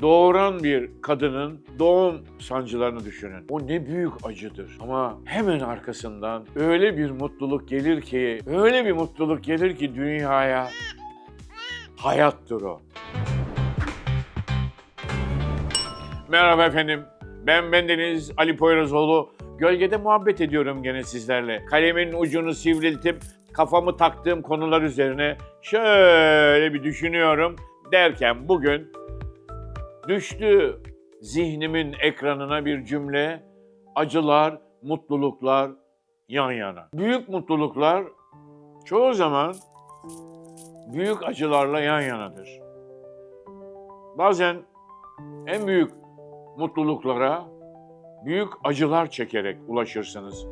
Doğuran bir kadının doğum sancılarını düşünün. O ne büyük acıdır. Ama hemen arkasından öyle bir mutluluk gelir ki, öyle bir mutluluk gelir ki dünyaya hayattır o. Merhaba efendim. Ben bendeniz Ali Poyrazoğlu. Gölgede muhabbet ediyorum gene sizlerle. Kalemin ucunu sivriltip kafamı taktığım konular üzerine şöyle bir düşünüyorum derken bugün düştü zihnimin ekranına bir cümle acılar, mutluluklar yan yana. Büyük mutluluklar çoğu zaman büyük acılarla yan yanadır. Bazen en büyük mutluluklara büyük acılar çekerek ulaşırsınız.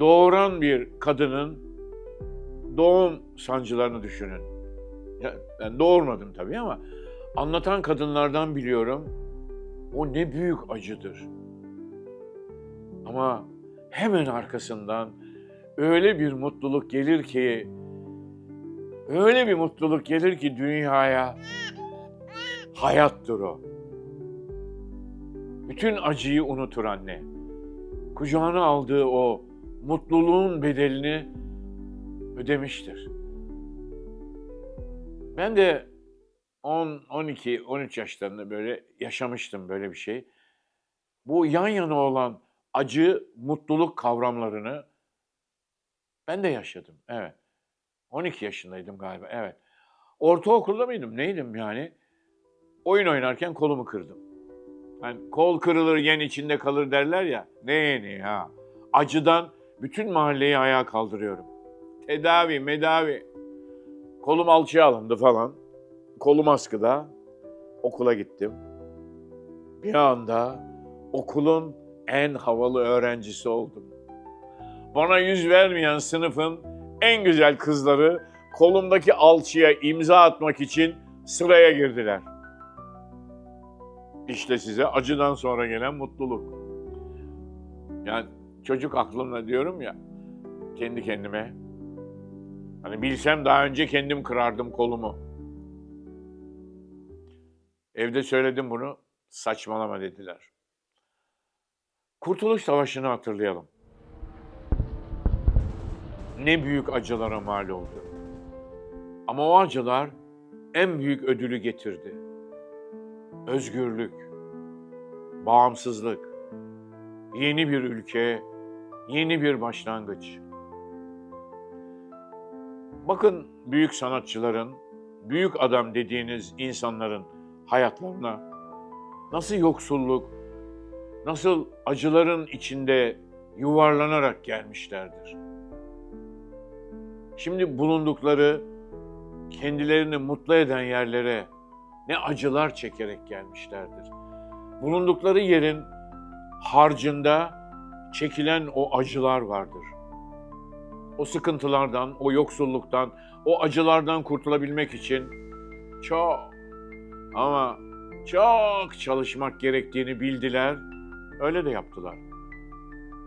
Doğuran bir kadının doğum sancılarını düşünün. Ben doğurmadım tabii ama anlatan kadınlardan biliyorum. O ne büyük acıdır. Ama hemen arkasından öyle bir mutluluk gelir ki öyle bir mutluluk gelir ki dünyaya hayattır o. Bütün acıyı unutur anne. Kucağına aldığı o mutluluğun bedelini ödemiştir. Ben de 10, 12, 13 yaşlarında böyle yaşamıştım böyle bir şey. Bu yan yana olan acı, mutluluk kavramlarını ben de yaşadım. Evet. 12 yaşındaydım galiba. Evet. Ortaokulda mıydım? Neydim yani? Oyun oynarken kolumu kırdım. Yani kol kırılır yen içinde kalır derler ya. Ne yeni ya? Acıdan bütün mahalleyi ayağa kaldırıyorum. Tedavi, medavi. Kolum alçıya alındı falan. Kolum askıda. Okula gittim. Bir anda okulun en havalı öğrencisi oldum. Bana yüz vermeyen sınıfın en güzel kızları kolumdaki alçıya imza atmak için sıraya girdiler. İşte size acıdan sonra gelen mutluluk. Yani çocuk aklımla diyorum ya kendi kendime. Hani bilsem daha önce kendim kırardım kolumu. Evde söyledim bunu. Saçmalama dediler. Kurtuluş Savaşı'nı hatırlayalım. Ne büyük acılara mal oldu. Ama o acılar en büyük ödülü getirdi. Özgürlük, bağımsızlık, yeni bir ülke, yeni bir başlangıç. Bakın büyük sanatçıların, büyük adam dediğiniz insanların hayatlarına nasıl yoksulluk, nasıl acıların içinde yuvarlanarak gelmişlerdir. Şimdi bulundukları, kendilerini mutlu eden yerlere ne acılar çekerek gelmişlerdir. Bulundukları yerin harcında çekilen o acılar vardır. O sıkıntılardan, o yoksulluktan, o acılardan kurtulabilmek için çok ama çok çalışmak gerektiğini bildiler. Öyle de yaptılar.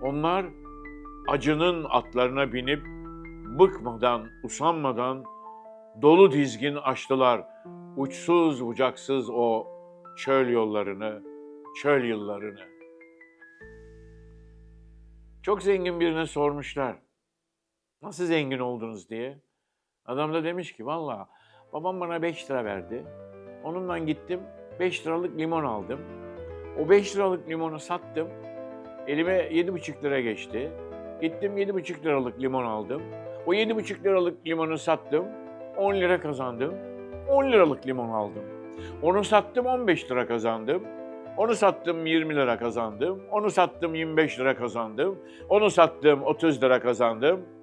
Onlar acının atlarına binip bıkmadan, usanmadan dolu dizgin açtılar uçsuz bucaksız o çöl yollarını, çöl yıllarını. Çok zengin birine sormuşlar. Nasıl zengin oldunuz diye. Adam da demiş ki valla babam bana 5 lira verdi. Onunla gittim 5 liralık limon aldım. O 5 liralık limonu sattım. Elime 7,5 lira geçti. Gittim 7,5 liralık limon aldım. O 7,5 liralık limonu sattım. 10 lira kazandım. 10 liralık limon aldım. Onu sattım 15 lira kazandım. Onu sattım 20 lira kazandım. Onu sattım 25 lira kazandım. Onu sattım 30 lira kazandım.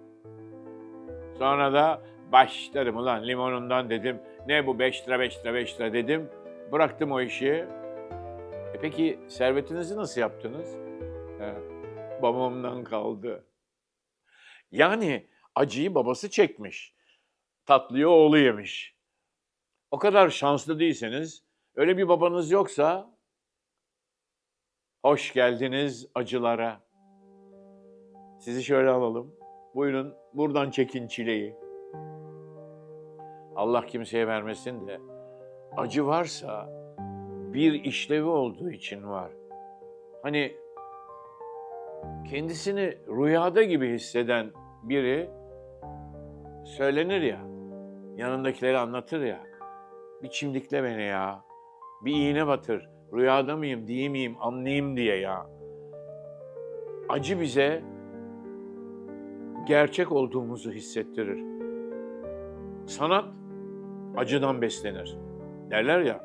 Sonra da başlarım ulan limonundan dedim. Ne bu 5 lira 5 lira 5 lira dedim. Bıraktım o işi. E peki servetinizi nasıl yaptınız? He, babamdan kaldı. Yani acıyı babası çekmiş. Tatlıyı oğlu yemiş. O kadar şanslı değilseniz, öyle bir babanız yoksa hoş geldiniz acılara. Sizi şöyle alalım. Buyurun buradan çekin çileyi. Allah kimseye vermesin de acı varsa bir işlevi olduğu için var. Hani kendisini rüyada gibi hisseden biri söylenir ya, yanındakileri anlatır ya, bir çimdikle beni ya, bir iğne batır, rüyada mıyım, değil miyim, anlayayım diye ya. Acı bize gerçek olduğumuzu hissettirir. Sanat acıdan beslenir. Derler ya,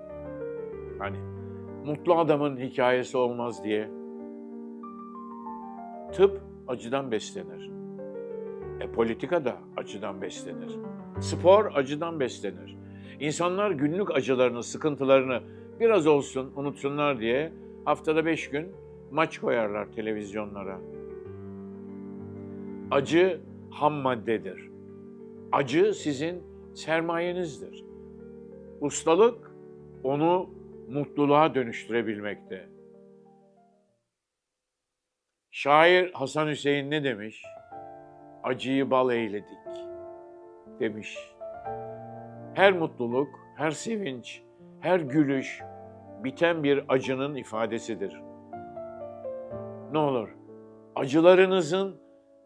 hani mutlu adamın hikayesi olmaz diye. Tıp acıdan beslenir. E politika da acıdan beslenir. Spor acıdan beslenir. İnsanlar günlük acılarını, sıkıntılarını biraz olsun unutsunlar diye haftada beş gün maç koyarlar televizyonlara. Acı ham maddedir. Acı sizin sermayenizdir. Ustalık onu mutluluğa dönüştürebilmekte. Şair Hasan Hüseyin ne demiş? Acıyı bal eyledik demiş. Her mutluluk, her sevinç, her gülüş biten bir acının ifadesidir. Ne olur acılarınızın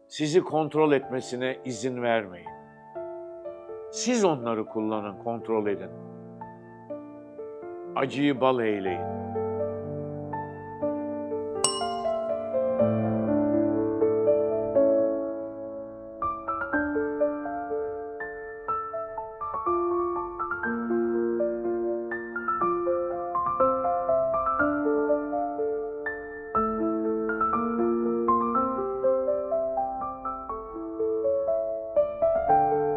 sizi kontrol etmesine izin vermeyin. Siz onları kullanın, kontrol edin. Acıyı bal eyleyin.